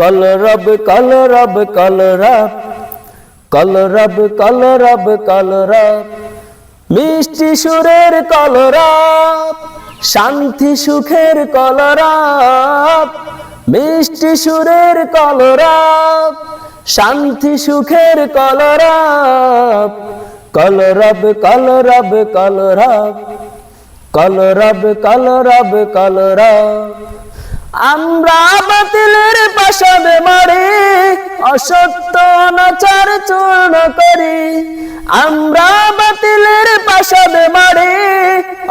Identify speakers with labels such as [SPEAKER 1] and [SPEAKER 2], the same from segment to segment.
[SPEAKER 1] কলরব কলরব কলরব কলরব কলরব কলরব মিষ্টি সুরের কলরব শান্তি সুখের কলরব মিষ্টি সুরের কলরব শান্তি সুখের কলরব কলরব কলরব কলরব কলরব কলরব কলরব আমরা মারি অসত্য অনাচার চূর্ণ করি। আমরা বাতিলের পাশাবে মারি।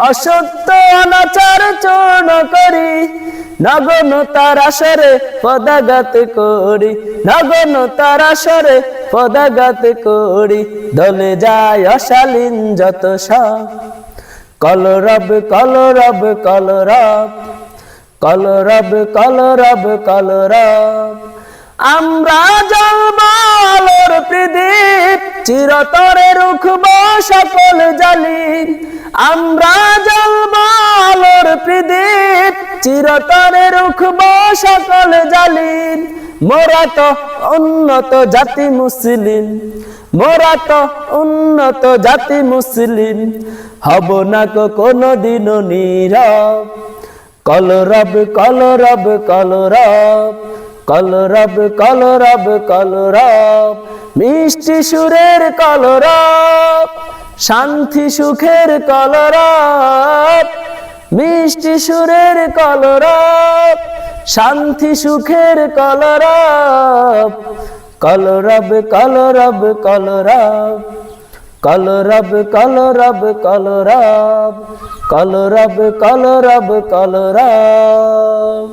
[SPEAKER 1] অসত্য অনাচার চূর্ণ করি। নগন তার আসরে পদাঘাত করি। নগন তার আসরে পদাঘাত করি। দলে যায় অশালীন যত সব। কলরব কলরব কলরব। কলরব কলরব কলরব। আমরা জ্বলব প্রদীপ, চিরতরে রুখব সকল জালি। আমরা জ্বলব প্রদীপ, চিরতরে রুখব সকল জালি। মোরা তো উন্নত জাতি মুসলিম, মোরা তো উন্নত জাতি মুসলিম। হব না কোনো দিনও নীরব, কলরব কলরব কলরব। কলরব কলরব কলরব মিষ্টি সুরের কলরব শান্তি সুখের কলরব মিষ্টি সুরের কলরব শান্তি সুখের কলরব কলরব কলরব কলরব কলরব কলরব কলরব কলরব কলরব কলরব